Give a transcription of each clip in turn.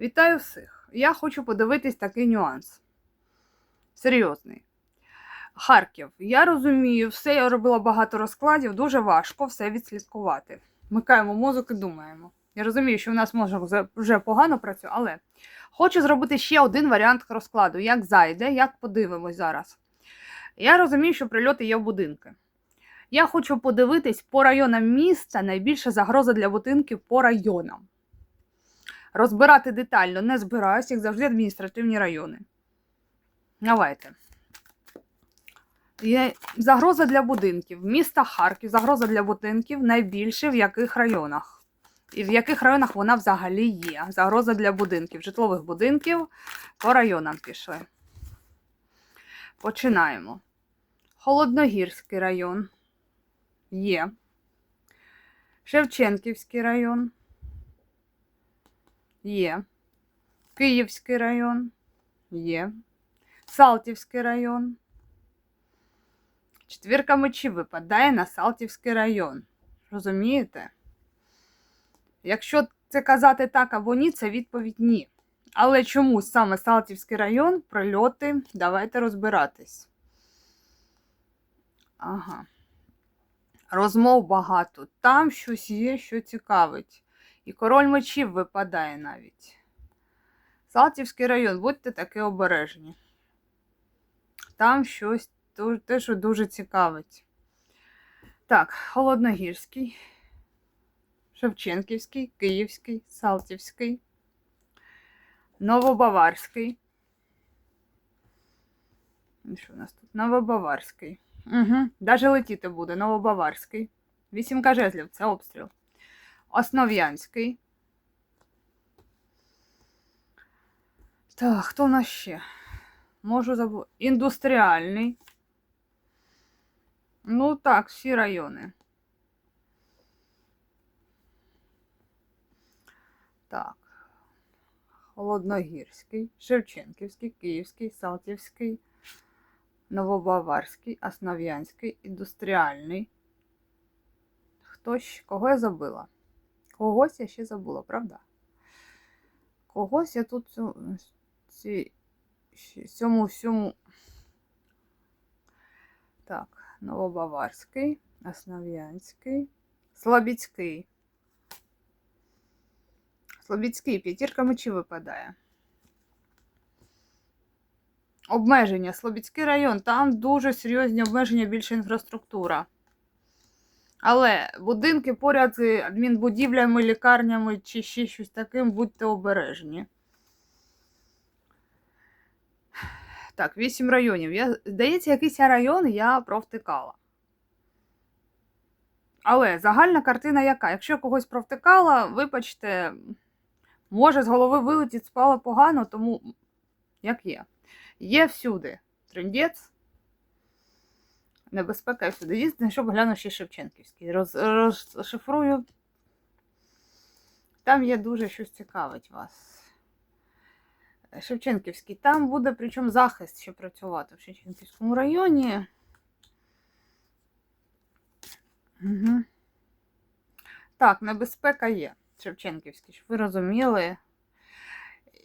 Вітаю всіх! Я хочу подивитись такий нюанс. Серйозний. Харків. Я розумію, все, я робила багато розкладів, дуже важко все відслідкувати. Микаємо мозок і думаємо. Я розумію, що в нас може вже- погано працює, але хочу зробити ще один варіант розкладу. Як зайде, як подивимось зараз. Я розумію, що прильоти є в будинки. Я хочу подивитись по районам міста найбільша загроза для будинків по районам. Розбирати детально не збираюсь, як завжди, адміністративні райони. Давайте. Є загроза для будинків. Міста Харків, загроза для будинків найбільше в яких районах? І в яких районах вона взагалі є? Загроза для будинків, житлових будинків по районам пішли. Починаємо. Холодногірський район. Є. Шевченківський район. Є. Київський район. Є. Салтівський район. Четвірка мечів випадає на Салтівський район. Розумієте? Якщо це казати так або ні, це відповідь ні. Але чомусь саме Салтівський район, прильоти, давайте розбиратись. Ага. Розмов багато. Там щось є, що цікавить. І король мечів випадає навіть. Салтівський район, будьте таки обережні. Там щось те, що дуже цікавить. Так, Холодногірський, Шевченківський, Київський, Салтівський, Новобаварський. І Що у нас тут? Новобаварський. Угу. Даже летіти буде. Новобаварський. Вісімка жезлів, це обстріл. Основ'янський. Так, хто в нас ще? Можу забути. Індустріальний. Ну так, всі райони. Так. Холодногірський, Шевченківський, Київський, Салтівський, Новобаварський, Основ'янський, індустріальний. Хтось, кого я забила? Когось я ще забула, правда? Когось я тут цьому всьому. Так, Новобаварський, Основ'янський, Слобідський. Слобідський, п'ятірка мечів випадає. Обмеження. Слобідський район, там дуже серйозні обмеження, більше інфраструктура. Але будинки поряд з адмінбудівлями, лікарнями чи ще щось таким, будьте обережні. Так, вісім районів. Я, здається, якийсь район я провтикала. Але загальна картина яка? Якщо когось провтикала, вибачте, може з голови вилетіть, спала погано, тому як є. Є всюди. Трендець. Небезпека всюди. Єдине, щоб гляну ще Шевченківський. Роз, розшифрую. Там є дуже щось цікавить вас. Шевченківський. Там буде, причому захист ще працювати в Шевченківському районі. Угу. Так, небезпека є. Шевченківський, щоб ви розуміли.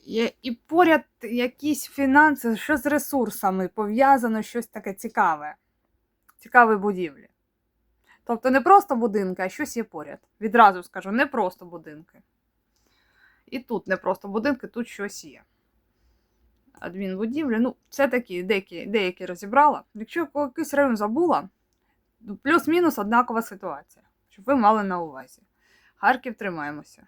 Є, і поряд якісь фінанси, що з ресурсами пов'язано щось таке цікаве. Цікаві будівлі. Тобто не просто будинки, а щось є поряд. Відразу скажу, не просто будинки. І тут не просто будинки, тут щось є. Адмінбудівлі, ну, це такі деякі, деякі розібрала. Якщо якийсь район забула, плюс-мінус однакова ситуація, щоб ви мали на увазі. Харків тримаємося.